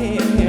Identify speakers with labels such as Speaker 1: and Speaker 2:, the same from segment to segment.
Speaker 1: time.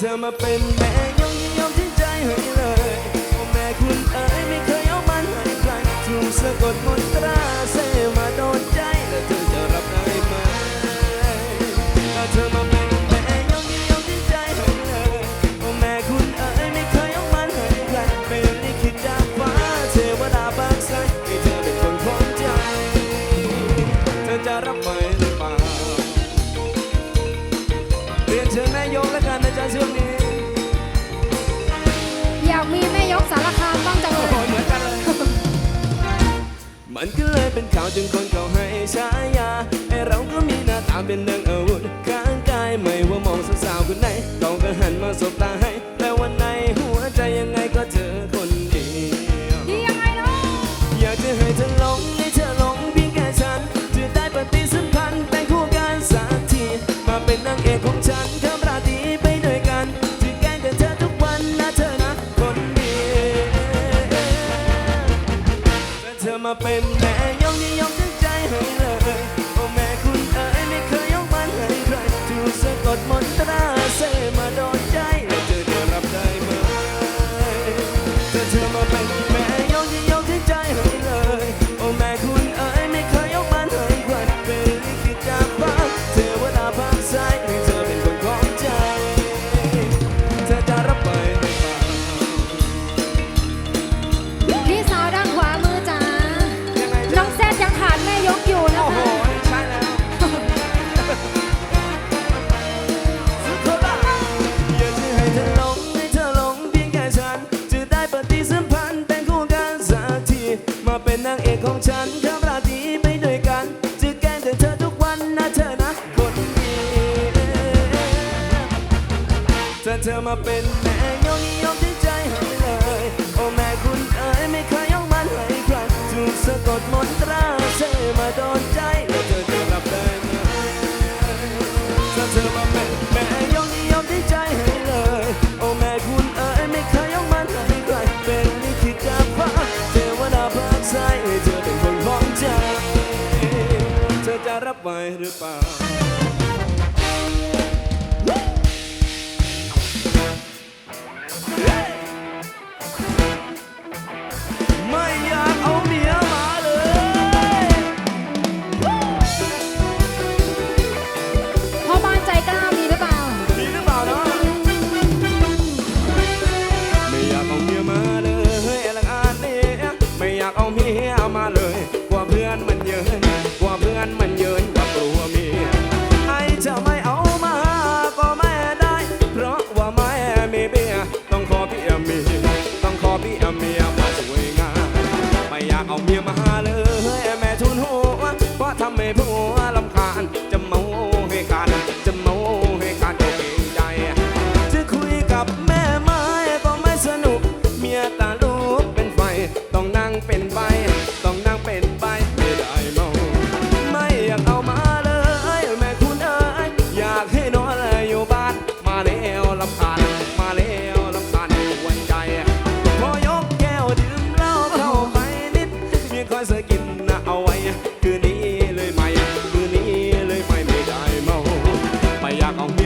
Speaker 1: เธอมาเป็นแม่ยอมยินยอมทิ้ง
Speaker 2: ใจให้เลยพ่อแม่คุณเอ๋
Speaker 3: ยไม่เคยเอามันให้ใครถูกสะกดมนตราเสมาโดนใจแล้วเธอจะรับได้ไหมถ้าเธอมาเป็นแม่ยอมยินยอมทิ้งใจให้เลยพ่อแม่คุณเอ๋ยไม่เคยเอามันให้ใครไม่นลิคิดจากฟ้าเทวดาบางสายให้เธอเป็นคนของใจเธอจะรับไหม มัน
Speaker 2: ก็เลย
Speaker 3: เป็นข่าวจนคนเขาให้ฉายาไอเราก็มีหน้าตาเป็นเรื่องอาวุธข้างกายไม่ว่ามองสาวๆคนไหนต้าก็หันมาสบตา มาเป็นแม่ยอมนิยมที่ใจให้เลย โอแม่คุณเอ๋ยไม่เคยยกมันให้ใครถูกสะกดมนตราเธอมาโดนใจแล้วเธอจะรับได้ไหมถ้าเธอมาเป็นแม่ยอมนิยมที่ใจให้เลย โอแม่คุณเอ๋ยไม่เคยยกมันให้ใครเป็นลิขิตจากฟ้าเทวดาพักใจเธอเป็นคนของใจ เธอจะรับไห
Speaker 2: วหรือเปล่า
Speaker 3: ผัว จากเอาเมีย